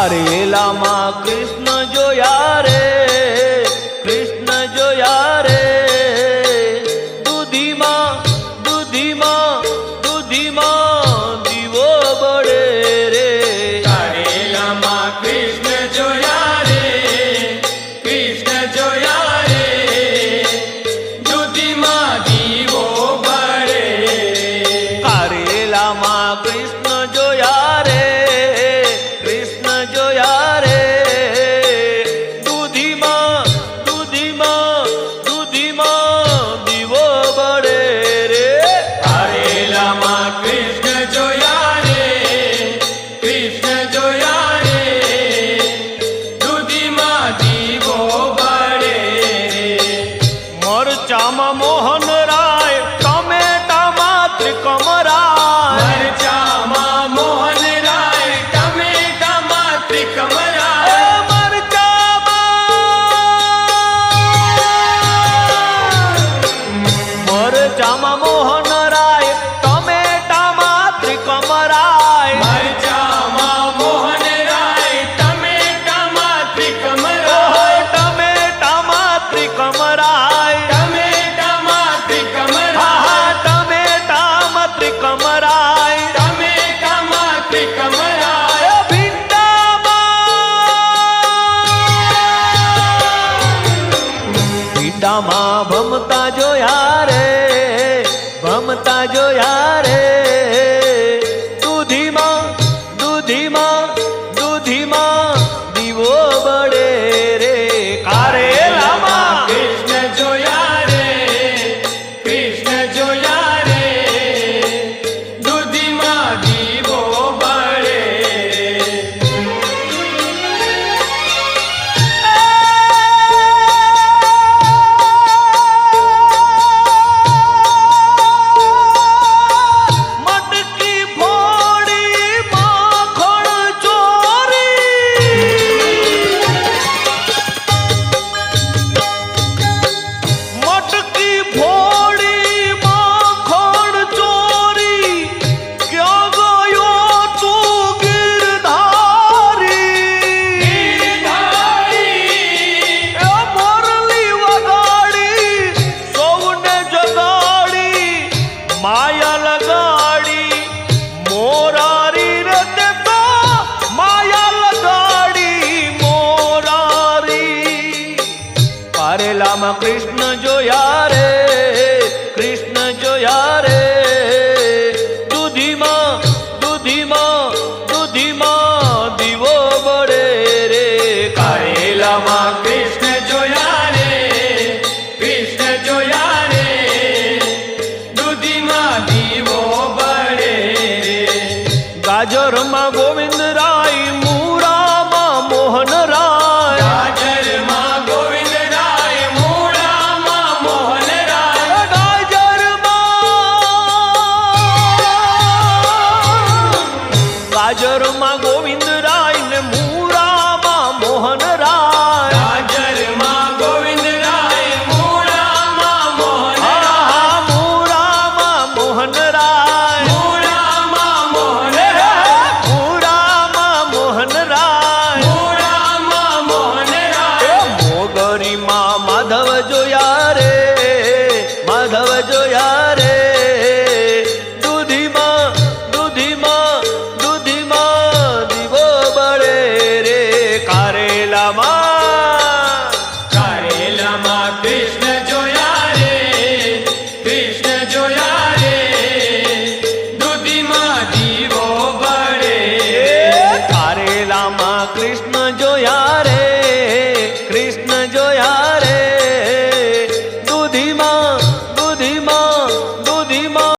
તારેલામાં કૃષ્ણ જોયા રે. રામા ભમતા જોયા રે. कृष्ण जो यारे कृष्ण जो यारे। હાજરમાં ગોવિંદ રાય ને મૂળામાં મોહન રાય. હાજરમાં ગોવિંદ રાય મૂળામાં મોહન રાય. મૂળામાં મોહન રાય. મૂળામાં મોહન રાય. મૂળામાં મોહન રાય. મૂળામાં મોહન રાય. મોગરીમાં માધવ જોયા રે માધવ જોયા